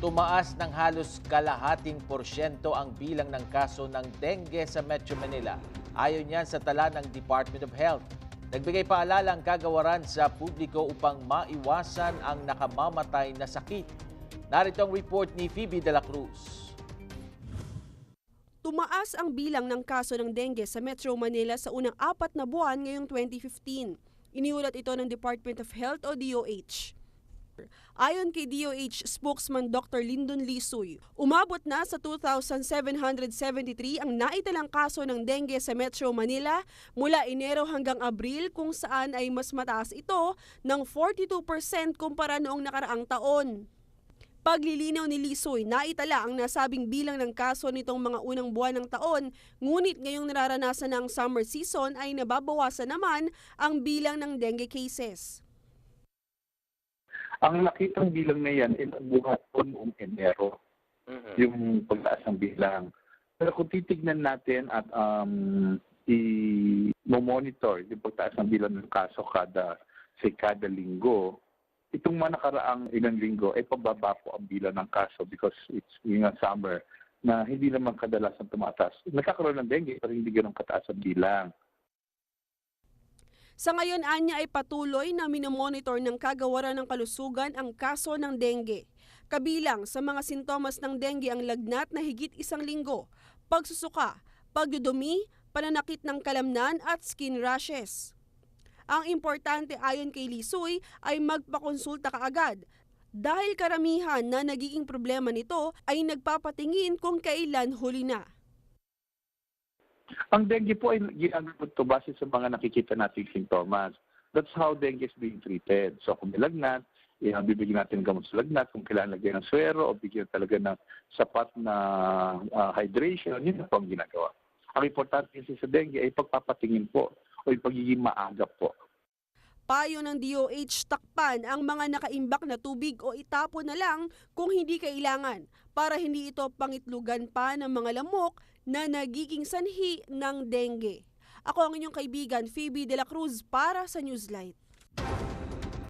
tumaas ng halos kalahating porsyento ang bilang ng kaso ng dengue sa Metro Manila. Ayon yan sa tala ng Department of Health. Nagbigay paalala ang kagawaran sa publiko upang maiwasan ang nakamamatay na sakit. Narito ang report ni Phoebe De La Cruz. Tumaas ang bilang ng kaso ng dengue sa Metro Manila sa unang apat na buwan ngayong 2015. Iniulat ito ng Department of Health o DOH. Ayon kay DOH spokesman Dr. Lyndon Lisoy, umabot na sa 2,773 ang naitalang kaso ng dengue sa Metro Manila mula Enero hanggang Abril kung saan ay mas mataas ito ng 42% kumpara noong nakaraang taon. Paglilinaw ni Lisoy, naitala ang nasabing bilang ng kaso nitong mga unang buwan ng taon, ngunit ngayong nararanasan ng summer season ay nababawasan naman ang bilang ng dengue cases. Ang nakitang bilang na yan ay nabuhat po noong Enero, yung pagtaas ng bilang. Pero kung titignan natin at um, i-monitor yung pagtaas ng bilang ng kaso kada, say, kada linggo, itong mga nakaraang ilang linggo ay pababa po ang bilang ng kaso because it's yung summer na hindi naman kadalasan tumataas. Nagkakaroon ng dengue pero hindi ganun kataas ang bilang. Sa ngayon, anya ay patuloy na minomonitor ng kagawaran ng kalusugan ang kaso ng dengue. Kabilang sa mga sintomas ng dengue ang lagnat na higit isang linggo, pagsusuka, pagdudumi, pananakit ng kalamnan at skin rashes. Ang importante ayon kay Lisoy ay magpakonsulta kaagad dahil karamihan na nagiging problema nito ay nagpapatingin kung kailan huli na. Ang dengue po ay ginagawa to base sa mga nakikita nating sintomas. That's how dengue is being treated. So kung may lagnat, eh, bibigyan natin gamot sa lagnat. Kung kailangan lagyan ng swero o bigyan talaga ng sapat na ah, hydration, yun na po ang ginagawa. Ang importante kasi sa dengue ay pagpapatingin po o yung pagiging maaga po. Payo ng DOH takpan ang mga nakaimbak na tubig o itapon na lang kung hindi kailangan para hindi ito pangitlugan pa ng mga lamok na nagiging sanhi ng dengue. Ako ang inyong kaibigan Phoebe De La Cruz para sa Newslight.